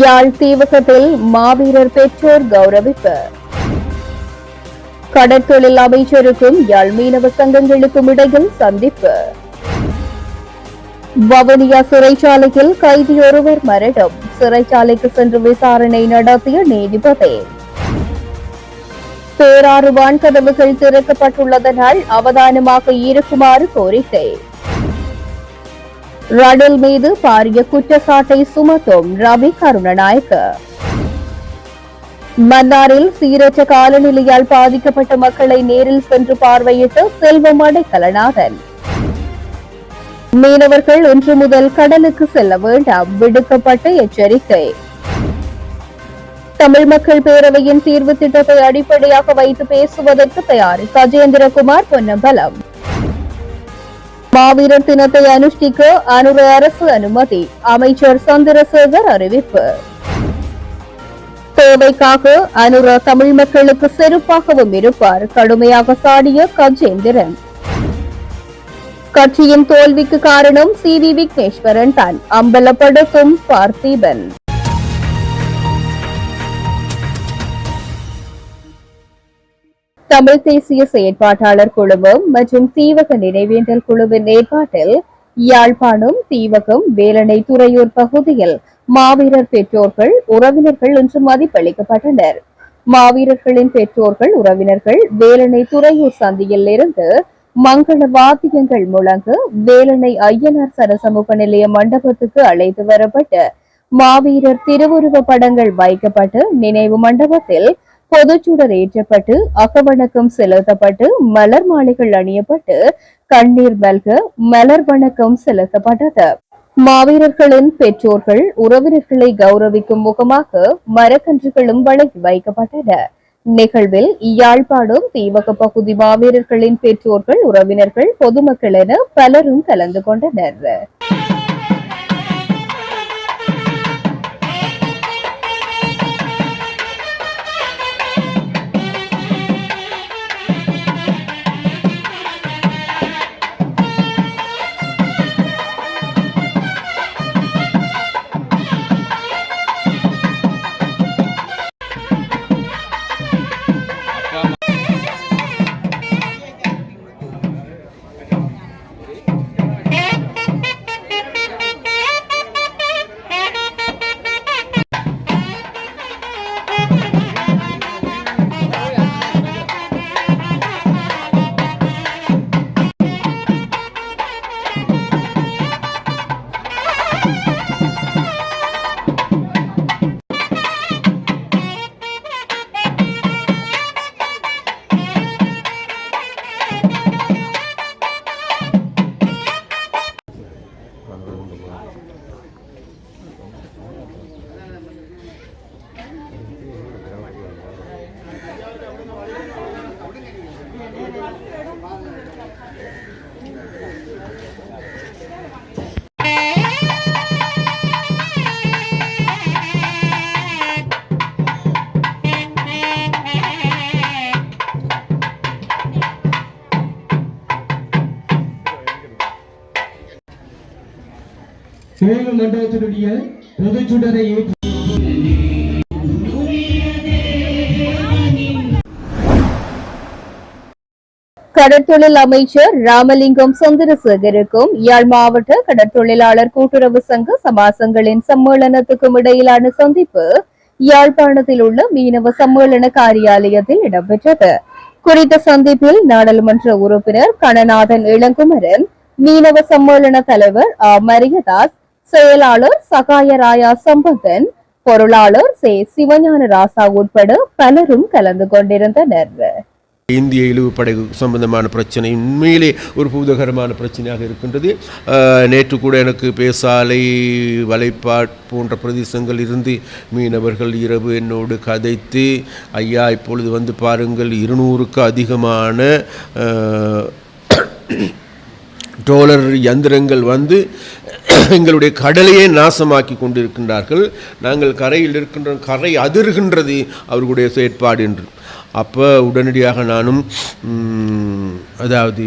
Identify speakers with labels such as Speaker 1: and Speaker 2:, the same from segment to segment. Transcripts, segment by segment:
Speaker 1: யாழ் தீவகத்தில் மாவீரர் பெற்றோர் கௌரவிப்பு கடற்தொழில் அமைச்சருக்கும் யாழ் மீனவ சங்கங்களுக்கும் இடையில் சந்திப்பு வவுனியா சிறைச்சாலையில் கைதி ஒருவர் மரணம் சிறைச்சாலைக்கு சென்று விசாரணை நடத்திய நீதிபதி பேராறு வான்கதவுகள் கதவுகள் திறக்கப்பட்டுள்ளதனால் அவதானமாக இருக்குமாறு கோரிக்கை ரடல் மீது பாரிய குற்றச்சாட்டை சுமத்தும் ரவி கருணநாயக்க மன்னாரில் சீரற்ற காலநிலையால் பாதிக்கப்பட்ட மக்களை நேரில் சென்று பார்வையிட்டு செல்வம் அடைக்கலநாதன் மீனவர்கள் இன்று முதல் கடலுக்கு செல்ல வேண்டாம் விடுக்கப்பட்ட எச்சரிக்கை தமிழ் மக்கள் பேரவையின் தீர்வு திட்டத்தை அடிப்படையாக வைத்து பேசுவதற்கு தயார் கஜேந்திரகுமார் பொன்னம்பலம் மாவீரர் தினத்தை அனுஷ்டிக்க அனுர அரசு அனுமதி அமைச்சர் சந்திரசேகர் அறிவிப்பு தேவைக்காக அனுர தமிழ் மக்களுக்கு செருப்பாகவும் இருப்பார் கடுமையாக சாடிய கஜேந்திரன் கட்சியின் தோல்விக்கு காரணம் சி வி விக்னேஸ்வரன் தான் அம்பலப்படுத்தும் பார்த்திபன் தமிழ் தேசிய செயற்பாட்டாளர் குழுமம் மற்றும் தீவக நினைவேந்தல் குழுவின் ஏற்பாட்டில் யாழ்ப்பாணம் தீவகம் வேலனை துறையூர் பகுதியில் மாவீரர் பெற்றோர்கள் உறவினர்கள் இன்று மதிப்பளிக்கப்பட்டனர் மாவீரர்களின் பெற்றோர்கள் உறவினர்கள் வேலனை துறையூர் சந்தியில் இருந்து மங்கள வாத்தியங்கள் முழங்க வேலனை ஐயனார் சரசமூக நிலைய மண்டபத்துக்கு அழைத்து வரப்பட்டு மாவீரர் திருவுருவ படங்கள் வைக்கப்பட்டு நினைவு மண்டபத்தில் பொதுச்சுடர் ஏற்றப்பட்டு அக்கவணக்கம் செலுத்தப்பட்டு மலர் மாலைகள் அணியப்பட்டு கண்ணீர் மல்க மலர் வணக்கம் செலுத்தப்பட்டது மாவீரர்களின் பெற்றோர்கள் உறவினர்களை கௌரவிக்கும் முகமாக மரக்கன்றுகளும் வழங்கி வைக்கப்பட்டன நிகழ்வில் யாழ்ப்பாணம் தீவக பகுதி மாவீரர்களின் பெற்றோர்கள் உறவினர்கள் பொதுமக்கள் என பலரும் கலந்து கொண்டனர்
Speaker 2: கூடிய பொதுச்சுடரை ஏற்றி
Speaker 1: கடற்தொழில் அமைச்சர் ராமலிங்கம் சந்திரசேகருக்கும் யாழ் மாவட்ட கடற்தொழிலாளர் கூட்டுறவு சங்க சமாசங்களின் சம்மேளனத்துக்கும் இடையிலான சந்திப்பு யாழ்ப்பாணத்தில் உள்ள மீனவ சம்மேளன காரியாலயத்தில் இடம்பெற்றது குறித்த சந்திப்பில் நாடாளுமன்ற உறுப்பினர் கணநாதன் இளங்குமரன் மீனவ சம்மேளன தலைவர் மரியதாஸ் செயலாளர் சகாயராயா சம்பந்தன் பொருளாளர் சே சிவஞான ராசா உட்பட பலரும் கலந்து கொண்டிருந்தனர்
Speaker 2: இந்திய இழிவுப்படை சம்பந்தமான பிரச்சனை உண்மையிலே ஒரு பூதகரமான பிரச்சனையாக இருக்கின்றது நேற்று கூட எனக்கு பேசாலை வலைப்பாட் போன்ற பிரதேசங்கள் இருந்து மீனவர்கள் இரவு என்னோடு கதைத்து ஐயா இப்பொழுது வந்து பாருங்கள் இருநூறுக்கு அதிகமான டோலர் யந்திரங்கள் வந்து எங்களுடைய கடலையே நாசமாக்கி கொண்டிருக்கின்றார்கள் நாங்கள் கரையில் இருக்கின்ற கரை அதிர்கின்றது அவர்களுடைய செயற்பாடு என்று அப்போ உடனடியாக நானும் அதாவது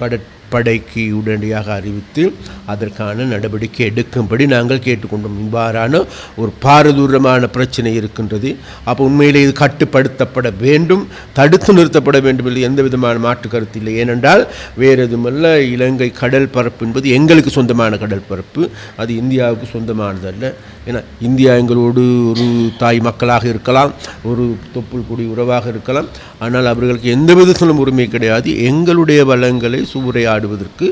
Speaker 2: கடற் படைக்கு உடனடியாக அறிவித்து அதற்கான நடவடிக்கை எடுக்கும்படி நாங்கள் கேட்டுக்கொண்டோம் இவ்வாறான ஒரு பாரதூரமான பிரச்சனை இருக்கின்றது அப்போ உண்மையிலே இது கட்டுப்படுத்தப்பட வேண்டும் தடுத்து நிறுத்தப்பட வேண்டும் இல்லை எந்த விதமான மாற்று கருத்து இல்லை ஏனென்றால் வேறெதுமல்ல இலங்கை கடல் பரப்பு என்பது எங்களுக்கு சொந்தமான கடல் பரப்பு அது இந்தியாவுக்கு சொந்தமானதல்ல ஏன்னா இந்தியா எங்களோடு ஒரு தாய் மக்களாக இருக்கலாம் ஒரு தொப்புள் கொடி உறவாக இருக்கலாம் ஆனால் அவர்களுக்கு எந்த விதத்திலும் உரிமை கிடையாது எங்களுடைய வளங்களை சூறையாடுவதற்கு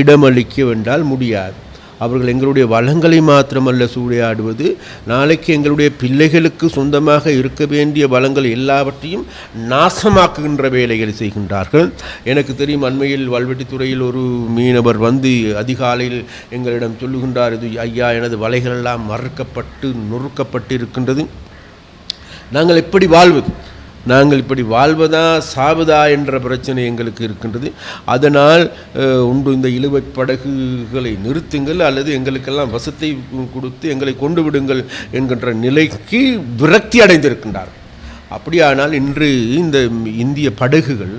Speaker 2: இடமளிக்க வேண்டால் முடியாது அவர்கள் எங்களுடைய வளங்களை மாத்திரமல்ல சூறையாடுவது நாளைக்கு எங்களுடைய பிள்ளைகளுக்கு சொந்தமாக இருக்க வேண்டிய வளங்கள் எல்லாவற்றையும் நாசமாக்குகின்ற வேலைகளை செய்கின்றார்கள் எனக்கு தெரியும் அண்மையில் வல்வெட்டித்துறையில் ஒரு மீனவர் வந்து அதிகாலையில் எங்களிடம் சொல்லுகின்றார் இது ஐயா எனது வலைகளெல்லாம் மறுக்கப்பட்டு நொறுக்கப்பட்டு இருக்கின்றது நாங்கள் எப்படி வாழ்வது நாங்கள் இப்படி வாழ்வதா சாவுதா என்ற பிரச்சனை எங்களுக்கு இருக்கின்றது அதனால் உண்டு இந்த இழுவை படகுகளை நிறுத்துங்கள் அல்லது எங்களுக்கெல்லாம் வசத்தை கொடுத்து எங்களை கொண்டு விடுங்கள் என்கின்ற நிலைக்கு விரக்தி அடைந்திருக்கின்றார்கள் அப்படியானால் இன்று இந்த இந்திய படகுகள்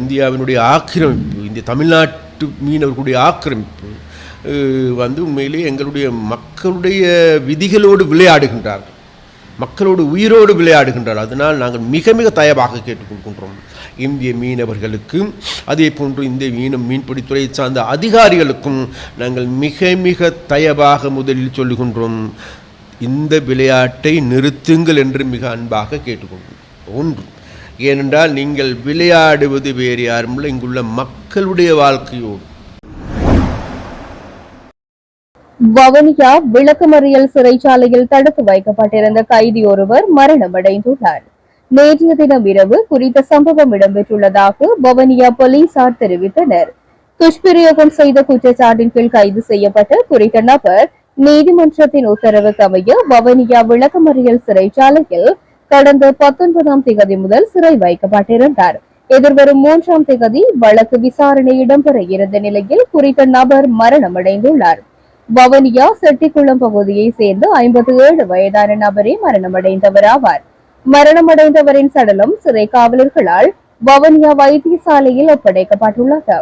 Speaker 2: இந்தியாவினுடைய ஆக்கிரமிப்பு இந்திய தமிழ்நாட்டு மீனவர்களுடைய ஆக்கிரமிப்பு வந்து உண்மையிலே எங்களுடைய மக்களுடைய விதிகளோடு விளையாடுகின்றார்கள் மக்களோடு உயிரோடு விளையாடுகின்றார் அதனால் நாங்கள் மிக மிக தயவாக கேட்டுக்கொள்கின்றோம் இந்திய மீனவர்களுக்கும் அதே போன்று இந்திய மீன மீன்பிடித்துறையை சார்ந்த அதிகாரிகளுக்கும் நாங்கள் மிக மிக தயவாக முதலில் சொல்லுகின்றோம் இந்த விளையாட்டை நிறுத்துங்கள் என்று மிக அன்பாக கேட்டுக்கொள்கிறோம் ஒன்று ஏனென்றால் நீங்கள் விளையாடுவது வேறு யாரும் இல்லை இங்குள்ள மக்களுடைய வாழ்க்கையோடு
Speaker 1: வவுனியா விளக்குமறியல் சிறைச்சாலையில் தடுத்து வைக்கப்பட்டிருந்த கைதி ஒருவர் மரணமடைந்துள்ளார் நேற்றைய தினம் இரவு குறித்த சம்பவம் இடம்பெற்றுள்ளதாக பவனியா போலீசார் தெரிவித்தனர் துஷ்பிரயோகம் செய்த குற்றச்சாட்டின் கீழ் கைது செய்யப்பட்ட குறித்த நபர் நீதிமன்றத்தின் உத்தரவுக்கு அமைய பவனியா விளக்கமறியல் சிறைச்சாலையில் கடந்த பத்தொன்பதாம் திகதி முதல் சிறை வைக்கப்பட்டிருந்தார் எதிர்வரும் மூன்றாம் திகதி வழக்கு விசாரணை இடம்பெற இருந்த நிலையில் குறித்த நபர் மரணமடைந்துள்ளார் வவனியா செட்டிக்குளம் பகுதியை சேர்ந்த ஐம்பத்தி ஏழு வயதான நபரே மரணமடைந்தவர் ஆவார் மரணமடைந்தவரின் சடலம் சிறை காவலர்களால் வவனியா வைத்தியசாலையில் ஒப்படைக்கப்பட்டுள்ளது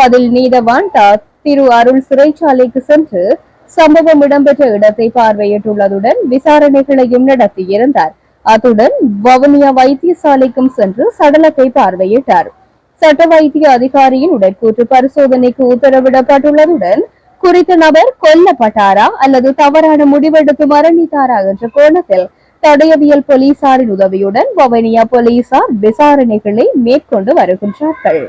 Speaker 1: பதில் நீதவான் தா திரு அருள் சிறைச்சாலைக்கு சென்று சம்பவம் இடம்பெற்ற இடத்தை பார்வையிட்டுள்ளதுடன் விசாரணைகளையும் நடத்தியிருந்தார் அத்துடன் வவுனியா வைத்தியசாலைக்கும் சென்று சடலத்தை பார்வையிட்டார் சட்ட வைத்திய அதிகாரியின் உடற்கூற்று பரிசோதனைக்கு உத்தரவிடப்பட்டுள்ளதுடன் குறித்த நபர் கொல்லப்பட்டாரா அல்லது தவறான முடிவெடுத்து மரணித்தாரா என்ற கோணத்தில் தடயவியல் போலீசாரின் உதவியுடன் வவனியா போலீசார் விசாரணைகளை மேற்கொண்டு வருகின்றார்கள்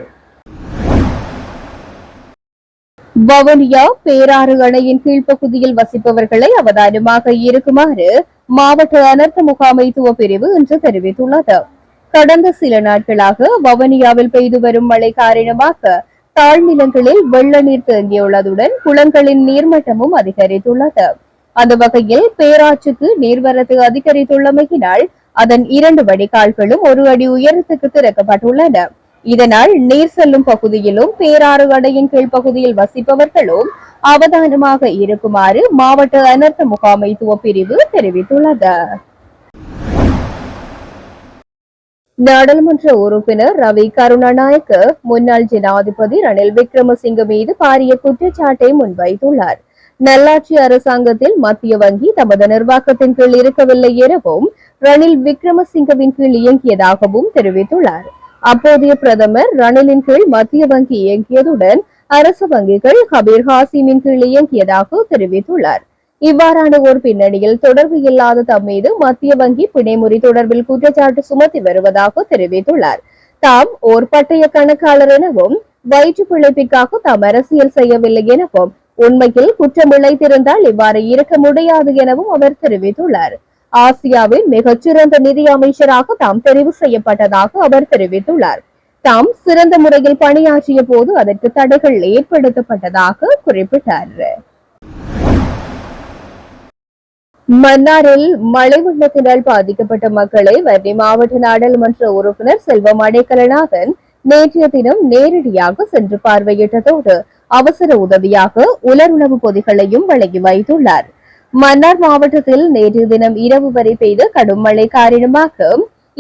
Speaker 1: வவுனியா பேராறு அணையின் கீழ்ப்பகுதியில் வசிப்பவர்களை அவதானமாக இருக்குமாறு மாவட்ட அனர்த்த முகாமைத்துவ பிரிவு இன்று தெரிவித்துள்ளது கடந்த சில நாட்களாக வவுனியாவில் பெய்து வரும் மழை காரணமாக தாழ்நிலங்களில் வெள்ள நீர் தேங்கியுள்ளதுடன் குளங்களின் நீர்மட்டமும் அதிகரித்துள்ளது அந்த வகையில் பேராற்றுக்கு நீர்வரத்து அதிகரித்துள்ளமையினால் அதன் இரண்டு வடிகால்களும் ஒரு அடி உயரத்துக்கு திறக்கப்பட்டுள்ளன இதனால் நீர் செல்லும் பகுதியிலும் பேராறு அடையின் கீழ்ப்பகுதியில் வசிப்பவர்களும் அவதானமாக இருக்குமாறு மாவட்ட அனர்த்த முகாமைத்துவ பிரிவு தெரிவித்துள்ளது நாடாளுமன்ற உறுப்பினர் ரவி கருணாநாயக்க முன்னாள் ஜனாதிபதி ரணில் விக்ரமசிங்க மீது பாரிய குற்றச்சாட்டை முன்வைத்துள்ளார் நல்லாட்சி அரசாங்கத்தில் மத்திய வங்கி தமது நிர்வாகத்தின் கீழ் இருக்கவில்லை எனவும் ரணில் விக்ரமசிங்கவின் கீழ் இயங்கியதாகவும் தெரிவித்துள்ளார் அப்போதைய பிரதமர் ரணிலின் கீழ் மத்திய வங்கி இயங்கியதுடன் அரசு வங்கிகள் ஹபீர் ஹாசிமின் கீழ் இயங்கியதாக தெரிவித்துள்ளார் இவ்வாறான ஒரு பின்னணியில் தொடர்பு இல்லாத தம் மீது மத்திய வங்கி பிணைமுறை தொடர்பில் குற்றச்சாட்டு சுமத்தி வருவதாக தெரிவித்துள்ளார் தாம் ஓர் பட்டய கணக்காளர் எனவும் வயிற்று பிழைப்பிற்காக தாம் அரசியல் செய்யவில்லை எனவும் உண்மையில் குற்றம் இழைத்திருந்தால் இவ்வாறு இருக்க முடியாது எனவும் அவர் தெரிவித்துள்ளார் ஆசியாவின் மிகச்சிறந்த நிதி அமைச்சராக தாம் தெரிவு செய்யப்பட்டதாக அவர் தெரிவித்துள்ளார் தாம் சிறந்த முறையில் பணியாற்றிய போது அதற்கு தடைகள் ஏற்படுத்தப்பட்டதாக குறிப்பிட்டார் மன்னாரில் மழை வெள்ளத்தினால் பாதிக்கப்பட்ட மக்களை வன்னி மாவட்ட நாடாளுமன்ற உறுப்பினர் செல்வம் அடைக்கலநாதன் நேற்றைய தினம் நேரடியாக சென்று பார்வையிட்டதோடு அவசர உதவியாக உலர் உணவு பொதிகளையும் வழங்கி வைத்துள்ளார் மன்னார் மாவட்டத்தில் நேற்று தினம் இரவு வரை பெய்த கடும் மழை காரணமாக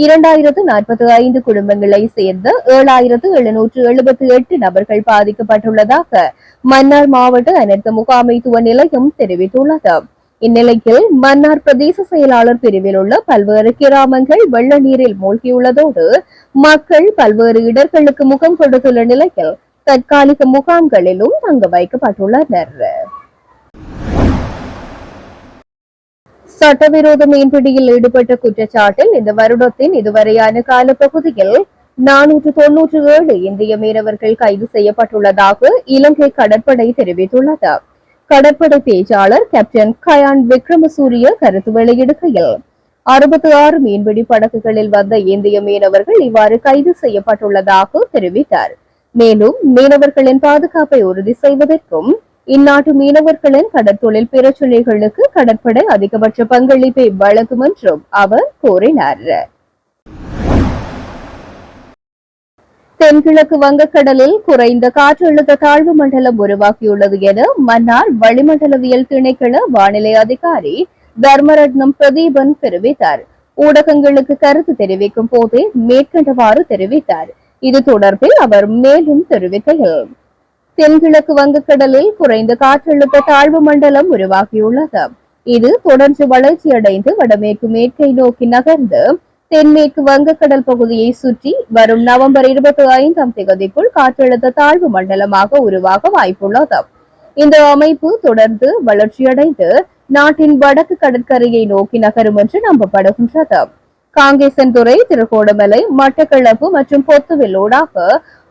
Speaker 1: இரண்டாயிரத்து நாற்பத்தி ஐந்து குடும்பங்களை சேர்ந்த ஏழாயிரத்து எழுநூற்று எழுபத்தி எட்டு நபர்கள் பாதிக்கப்பட்டுள்ளதாக மன்னார் மாவட்ட அனர்த்த முகாமைத்துவ நிலையம் தெரிவித்துள்ளது இந்நிலையில் மன்னார் பிரதேச செயலாளர் பிரிவில் உள்ள பல்வேறு கிராமங்கள் வெள்ள நீரில் மூழ்கியுள்ளதோடு மக்கள் பல்வேறு இடர்களுக்கு முகம் கொடுத்துள்ள நிலையில் தற்காலிக முகாம்களிலும் தங்க வைக்கப்பட்டுள்ளனர் சட்டவிரோத மீன்பிடியில் ஈடுபட்ட குற்றச்சாட்டில் இந்த வருடத்தின் இதுவரையான காலப்பகுதியில் நானூற்று தொன்னூற்று ஏழு இந்திய மீனவர்கள் கைது செய்யப்பட்டுள்ளதாக இலங்கை கடற்படை தெரிவித்துள்ளது கடற்படை பேச்சாளர் கேப்டன் கயான் விக்ரமசூரிய கருத்து வெளியிடுகையில் அறுபத்தி ஆறு மீன்பிடி படகுகளில் வந்த இந்திய மீனவர்கள் இவ்வாறு கைது செய்யப்பட்டுள்ளதாக தெரிவித்தார் மேலும் மீனவர்களின் பாதுகாப்பை உறுதி செய்வதற்கும் இந்நாட்டு மீனவர்களின் கடற்தொழில் பிரச்சனைகளுக்கு கடற்படை அதிகபட்ச பங்களிப்பை வழங்கும் என்றும் அவர் கூறினார் தென்கிழக்கு வங்கக்கடலில் குறைந்த காற்றழுத்த தாழ்வு மண்டலம் உருவாக்கியுள்ளது என மன்னார் வளிமண்டலவியல் திணைக்கள வானிலை அதிகாரி தர்மரட்னம் பிரதீபன் தெரிவித்தார் ஊடகங்களுக்கு கருத்து தெரிவிக்கும் போதே மேற்கண்டவாறு தெரிவித்தார் இது தொடர்பில் அவர் மேலும் தெரிவிக்கையில் தென்கிழக்கு வங்கக்கடலில் குறைந்த காற்றழுத்த தாழ்வு மண்டலம் உருவாகியுள்ளது இது தொடர்ந்து வளர்ச்சியடைந்து வடமேற்கு மேற்கை நோக்கி நகர்ந்து தென்மேற்கு வங்கக்கடல் பகுதியை சுற்றி வரும் நவம்பர் இருபத்தி ஐந்தாம் தேதிக்குள் காற்றழுத்த தாழ்வு மண்டலமாக உருவாக வாய்ப்புள்ளது இந்த அமைப்பு தொடர்ந்து வளர்ச்சியடைந்து நாட்டின் வடக்கு கடற்கரையை நோக்கி நகரும் என்று நம்பப்படுகின்றது காங்கேசன்துறை திருகோணமலை மட்டக்களப்பு மற்றும் பொத்துவிலூடாக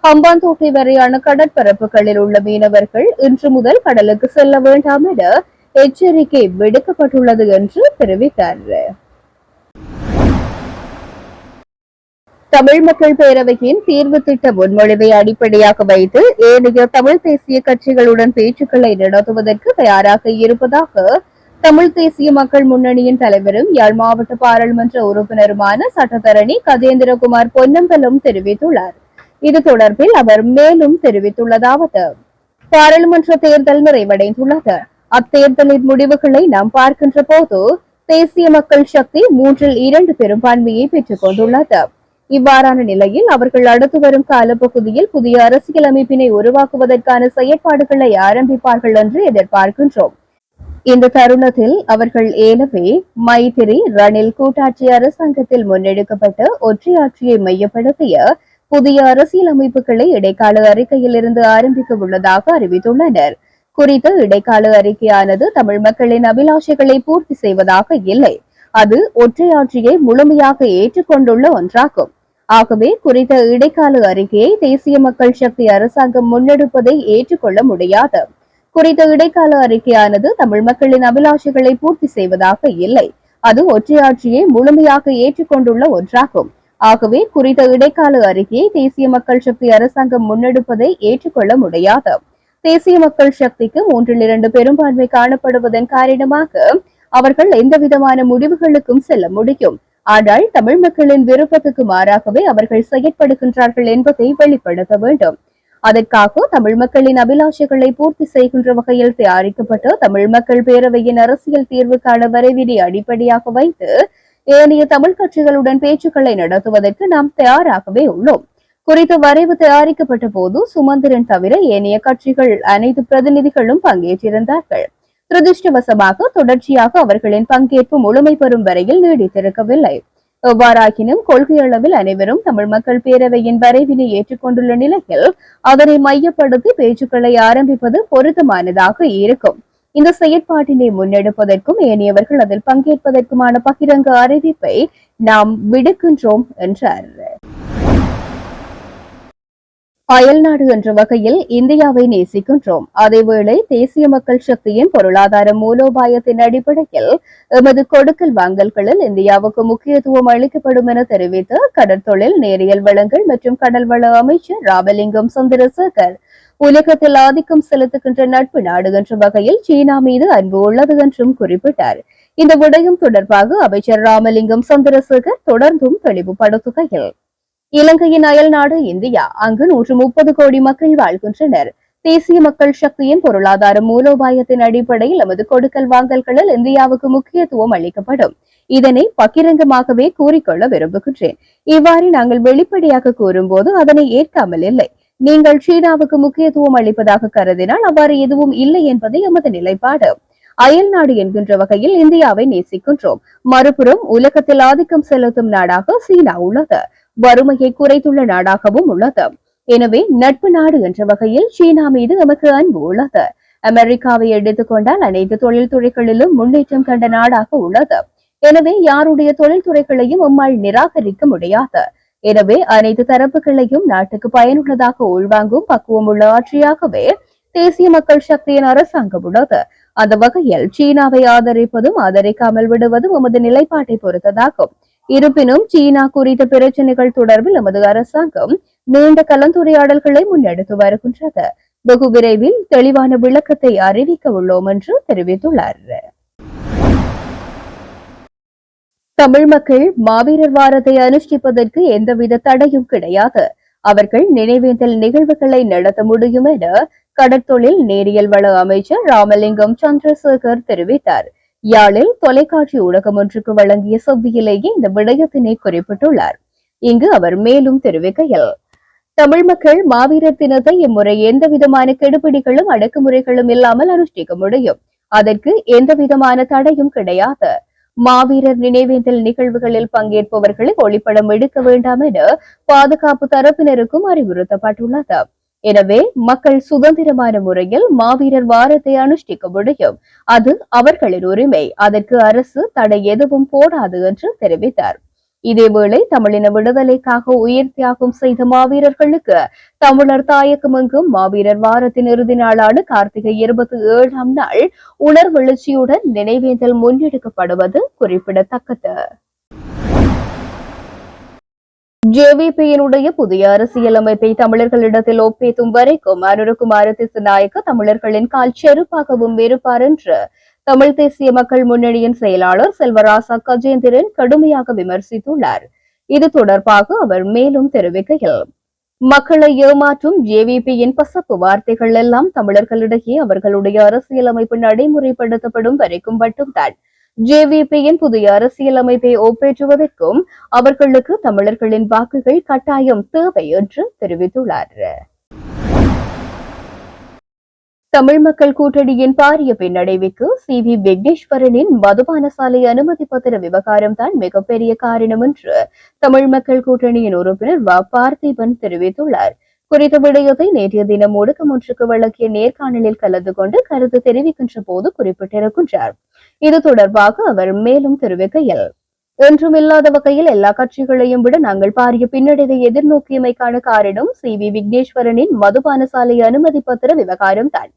Speaker 1: ஹம்பாந்தோட்டை வரையான கடற்பரப்புகளில் உள்ள மீனவர்கள் இன்று முதல் கடலுக்கு செல்ல வேண்டாம் என எச்சரிக்கை விடுக்கப்பட்டுள்ளது என்று தெரிவித்தார் தமிழ் மக்கள் பேரவையின் தீர்வு திட்ட முன்மொழிவை அடிப்படையாக வைத்து ஏனைய தமிழ் தேசிய கட்சிகளுடன் பேச்சுக்களை நடத்துவதற்கு தயாராக இருப்பதாக தமிழ் தேசிய மக்கள் முன்னணியின் தலைவரும் யாழ் மாவட்ட பாராளுமன்ற உறுப்பினருமான சட்டத்தரணி கஜேந்திரகுமார் பொன்னம்பலம் தெரிவித்துள்ளார் இது தொடர்பில் அவர் மேலும் தெரிவித்துள்ளதாவது பாராளுமன்ற தேர்தல் நிறைவடைந்துள்ளது அத்தேர்தலின் முடிவுகளை நாம் பார்க்கின்ற போது தேசிய மக்கள் சக்தி மூன்றில் இரண்டு பெரும்பான்மையை பெற்றுக் கொண்டுள்ளது இவ்வாறான நிலையில் அவர்கள் அடுத்து வரும் காலப்பகுதியில் புதிய அரசியல் அமைப்பினை உருவாக்குவதற்கான செயற்பாடுகளை ஆரம்பிப்பார்கள் என்று எதிர்பார்க்கின்றோம் இந்த தருணத்தில் அவர்கள் ஏலவே மைத்திரி ரணில் கூட்டாட்சி அரசாங்கத்தில் முன்னெடுக்கப்பட்டு ஒற்றையாட்சியை மையப்படுத்திய புதிய அரசியல் அமைப்புகளை இடைக்கால இருந்து ஆரம்பிக்க உள்ளதாக அறிவித்துள்ளனர் குறித்த இடைக்கால அறிக்கையானது தமிழ் மக்களின் அபிலாஷைகளை பூர்த்தி செய்வதாக இல்லை அது ஒற்றையாட்சியை முழுமையாக ஏற்றுக்கொண்டுள்ள ஒன்றாகும் ஆகவே குறித்த இடைக்கால அறிக்கையை தேசிய மக்கள் சக்தி அரசாங்கம் முன்னெடுப்பதை ஏற்றுக்கொள்ள முடியாது குறித்த இடைக்கால அறிக்கையானது தமிழ் மக்களின் அபிலாஷைகளை பூர்த்தி செய்வதாக இல்லை அது ஒற்றையாட்சியை முழுமையாக ஏற்றுக்கொண்டுள்ள ஒன்றாகும் ஆகவே குறித்த இடைக்கால அறிக்கையை தேசிய மக்கள் சக்தி அரசாங்கம் முன்னெடுப்பதை ஏற்றுக்கொள்ள முடியாது தேசிய மக்கள் சக்திக்கு மூன்றில் இரண்டு பெரும்பான்மை காணப்படுவதன் காரணமாக அவர்கள் எந்த விதமான முடிவுகளுக்கும் செல்ல முடியும் ஆனால் தமிழ் மக்களின் விருப்பத்துக்கு மாறாகவே அவர்கள் செயற்படுகின்றார்கள் என்பதை வெளிப்படுத்த வேண்டும் அதற்காக தமிழ் மக்களின் அபிலாஷைகளை பூர்த்தி செய்கின்ற வகையில் தயாரிக்கப்பட்ட தமிழ் மக்கள் பேரவையின் அரசியல் தீர்வுக்கான வரைவினை அடிப்படையாக வைத்து ஏனைய தமிழ் கட்சிகளுடன் பேச்சுக்களை நடத்துவதற்கு நாம் தயாராகவே உள்ளோம் குறித்த வரைவு தயாரிக்கப்பட்ட போது சுமந்திரன் தவிர ஏனைய கட்சிகள் அனைத்து பிரதிநிதிகளும் பங்கேற்றிருந்தார்கள் துரதிருஷ்டவசமாக தொடர்ச்சியாக அவர்களின் பங்கேற்பு முழுமை பெறும் வரையில் நீடித்திருக்கவில்லை எவ்வாறாகினும் கொள்கை அளவில் அனைவரும் தமிழ் மக்கள் பேரவையின் வரைவினை ஏற்றுக்கொண்டுள்ள நிலையில் அதனை மையப்படுத்தி பேச்சுக்களை ஆரம்பிப்பது பொருத்தமானதாக இருக்கும் இந்த செயற்பாட்டினை முன்னெடுப்பதற்கும் ஏனையவர்கள் அதில் பங்கேற்பதற்குமான பகிரங்க அறிவிப்பை நாம் விடுக்கின்றோம் என்றார் அயல்நாடு என்ற வகையில் இந்தியாவை நேசிக்கின்றோம் அதேவேளை தேசிய மக்கள் சக்தியின் பொருளாதார மூலோபாயத்தின் அடிப்படையில் எமது கொடுக்கல் வாங்கல்களில் இந்தியாவுக்கு முக்கியத்துவம் அளிக்கப்படும் என தெரிவித்து கடற்தொழில் நேரியல் வளங்கள் மற்றும் கடல்வள அமைச்சர் ராமலிங்கம் சந்திரசேகர் உலகத்தில் ஆதிக்கம் செலுத்துகின்ற நட்பு நாடு என்ற வகையில் சீனா மீது அன்பு உள்ளது என்றும் குறிப்பிட்டார் இந்த விடயம் தொடர்பாக அமைச்சர் ராமலிங்கம் சந்திரசேகர் தொடர்ந்தும் தெளிவுபடுத்துகையில் இலங்கையின் அயல் நாடு இந்தியா அங்கு நூற்று முப்பது கோடி மக்கள் வாழ்கின்றனர் தேசிய மக்கள் சக்தியின் பொருளாதார மூலோபாயத்தின் அடிப்படையில் எமது கொடுக்கல் வாங்கல்களில் இந்தியாவுக்கு முக்கியத்துவம் அளிக்கப்படும் இதனை பகிரங்கமாகவே கூறிக்கொள்ள விரும்புகின்றேன் இவ்வாறு நாங்கள் வெளிப்படையாக கூறும்போது அதனை ஏற்காமல் இல்லை நீங்கள் சீனாவுக்கு முக்கியத்துவம் அளிப்பதாக கருதினால் அவ்வாறு எதுவும் இல்லை என்பதே எமது நிலைப்பாடு அயல் நாடு என்கின்ற வகையில் இந்தியாவை நேசிக்கின்றோம் மறுபுறம் உலகத்தில் ஆதிக்கம் செலுத்தும் நாடாக சீனா உள்ளது வறுமையை குறைத்துள்ள நாடாகவும் உள்ளது எனவே நட்பு நாடு என்ற வகையில் சீனா மீது நமக்கு அன்பு உள்ளது அமெரிக்காவை எடுத்துக்கொண்டால் அனைத்து தொழில் துறைகளிலும் முன்னேற்றம் கண்ட நாடாக உள்ளது எனவே யாருடைய தொழில்துறைகளையும் அம்மாள் நிராகரிக்க முடியாது எனவே அனைத்து தரப்புகளையும் நாட்டுக்கு பயனுள்ளதாக உள்வாங்கும் பக்குவம் உள்ள ஆட்சியாகவே தேசிய மக்கள் சக்தியின் அரசாங்கம் உள்ளது அந்த வகையில் சீனாவை ஆதரிப்பதும் ஆதரிக்காமல் விடுவதும் நமது நிலைப்பாட்டை பொறுத்ததாகும் இருப்பினும் சீனா குறித்த பிரச்சனைகள் தொடர்பில் எமது அரசாங்கம் நீண்ட கலந்துரையாடல்களை முன்னெடுத்து வருகின்றது வெகு விரைவில் தெளிவான விளக்கத்தை அறிவிக்க உள்ளோம் என்று தெரிவித்துள்ளார் தமிழ் மக்கள் மாவீரர் வாரத்தை அனுஷ்டிப்பதற்கு எந்தவித தடையும் கிடையாது அவர்கள் நினைவேந்தல் நிகழ்வுகளை நடத்த முடியும் என கடற்தொழில் நேரியல் வள அமைச்சர் ராமலிங்கம் சந்திரசேகர் தெரிவித்தார் யாழில் தொலைக்காட்சி ஊடகம் ஒன்றுக்கு வழங்கிய செய்தியிலேயே இந்த விடயத்தினை குறிப்பிட்டுள்ளார் இங்கு அவர் மேலும் தெரிவிக்கையில் தமிழ் மக்கள் மாவீரர் தினத்தை இம்முறை எந்த விதமான கெடுபிடிகளும் அடக்குமுறைகளும் இல்லாமல் அனுஷ்டிக்க முடியும் அதற்கு எந்த விதமான தடையும் கிடையாது மாவீரர் நினைவேந்தல் நிகழ்வுகளில் பங்கேற்பவர்களை ஒளிப்படம் எடுக்க வேண்டாம் என பாதுகாப்பு தரப்பினருக்கும் அறிவுறுத்தப்பட்டுள்ளது எனவே மக்கள் சுதந்திரமான முறையில் மாவீரர் வாரத்தை அனுஷ்டிக்க முடியும் அது அவர்களின் உரிமை அதற்கு அரசு தடை எதுவும் போடாது என்று தெரிவித்தார் இதேவேளை தமிழின விடுதலைக்காக உயிர் தியாகம் செய்த மாவீரர்களுக்கு தமிழர் தாயக்கம் எங்கும் மாவீரர் வாரத்தின் இறுதி நாளான கார்த்திகை இருபத்தி ஏழாம் நாள் உணர்வெழுச்சியுடன் நினைவேந்தல் முன்னெடுக்கப்படுவது குறிப்பிடத்தக்கது ஜேவிபியினுடைய புதிய அரசியலமைப்பை தமிழர்களிடத்தில் ஒப்பேத்தும் வரைக்கும் அனுரகுமார திசுநாயக்க தமிழர்களின் கால் செருப்பாகவும் இருப்பார் என்று தமிழ் தேசிய மக்கள் முன்னணியின் செயலாளர் செல்வராசா கஜேந்திரன் கடுமையாக விமர்சித்துள்ளார் இது தொடர்பாக அவர் மேலும் தெரிவிக்கையில் மக்களை ஏமாற்றும் ஜேவிபியின் பசப்பு வார்த்தைகள் எல்லாம் தமிழர்களிடையே அவர்களுடைய அரசியலமைப்பு நடைமுறைப்படுத்தப்படும் வரைக்கும் மட்டும்தான் ஜேவிபியின் புதிய அரசியலமைப்பை ஒப்பேற்றுவதற்கும் அவர்களுக்கு தமிழர்களின் வாக்குகள் கட்டாயம் தேவை என்று தெரிவித்துள்ளார் தமிழ் மக்கள் கூட்டணியின் பாரிய பின்னடைவுக்கு சி வி விக்னேஸ்வரனின் மதுபான சாலை அனுமதி பத்திர விவகாரம் தான் மிகப்பெரிய காரணம் என்று தமிழ் மக்கள் கூட்டணியின் உறுப்பினர் வ பார்த்திபன் தெரிவித்துள்ளார் குறித்த விடயத்தை நேற்றைய தினம் ஒடுக்கம் ஒன்றுக்கு வழங்கிய நேர்காணலில் கலந்து கொண்டு கருத்து தெரிவிக்கின்ற போது குறிப்பிட்டிருக்கின்றார் இது தொடர்பாக அவர் மேலும் தெரிவிக்கையில் என்றும் இல்லாத வகையில் எல்லா கட்சிகளையும் விட நாங்கள் பாரிய பின்னடைவை எதிர்நோக்கியமைக்கான காரணம் சி வி விக்னேஸ்வரனின் மதுபான சாலை அனுமதி பத்திர விவகாரம் தான்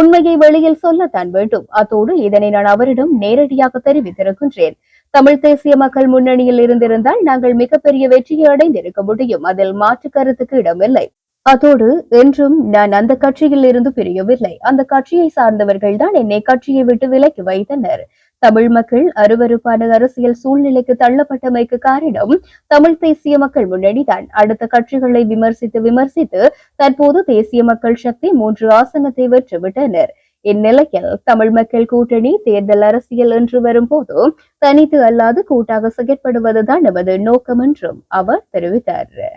Speaker 1: உண்மையை வெளியில் சொல்லத்தான் வேண்டும் அத்தோடு இதனை நான் அவரிடம் நேரடியாக தெரிவித்திருக்கின்றேன் தமிழ் தேசிய மக்கள் முன்னணியில் இருந்திருந்தால் நாங்கள் மிகப்பெரிய வெற்றியை அடைந்திருக்க முடியும் அதில் மாற்று கருத்துக்கு இடமில்லை அதோடு என்றும் நான் அந்த கட்சியில் இருந்து பிரியவில்லை அந்த கட்சியை சார்ந்தவர்கள் தான் என்னை கட்சியை விட்டு விலக்கி வைத்தனர் தமிழ் மக்கள் அருவறுப்பான அரசியல் சூழ்நிலைக்கு தள்ளப்பட்டமைக்கு காரணம் தமிழ் தேசிய மக்கள் முன்னணிதான் அடுத்த கட்சிகளை விமர்சித்து விமர்சித்து தற்போது தேசிய மக்கள் சக்தி மூன்று ஆசனத்தை வெற்றுவிட்டனர் இந்நிலையில் தமிழ் மக்கள் கூட்டணி தேர்தல் அரசியல் என்று வரும்போது தனித்து அல்லாது கூட்டாக செயற்படுவதுதான் நமது நோக்கம் என்றும் அவர் தெரிவித்தார்